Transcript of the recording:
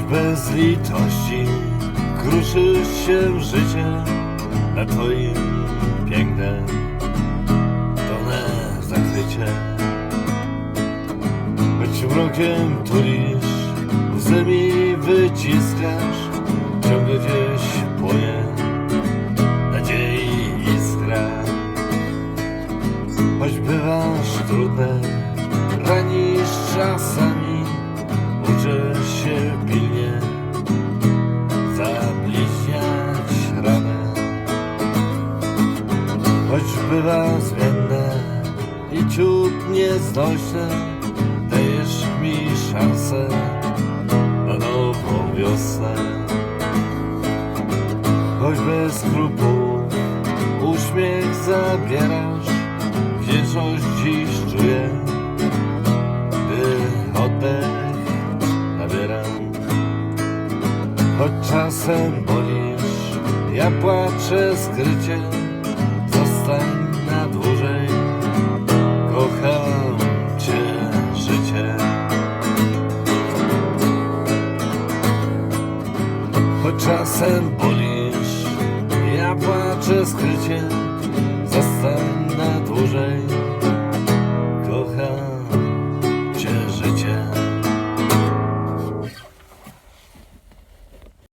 bez litości kruszysz się życie na twoim pięknem tonę zakrycie. Choć mrokiem tulisz, łzy mi wyciskasz, ciągle gdzieś płonie nadziei iskra. Choć bywasz trudne, ranisz czasami, uczysz się pilnie Choć bywa zmienne i ciut nieznośne, dajesz mi szansę na nową wiosnę. Choć bez skrupułów uśmiech zabierasz, wdzięczność dziś czuję, gdy oddech nabieram. Choć czasem bolisz, ja płaczę skrycie, zostań na dłużej, kocham cię życie. Choć czasem bolisz, ja płaczę skrycie, zostań na dłużej,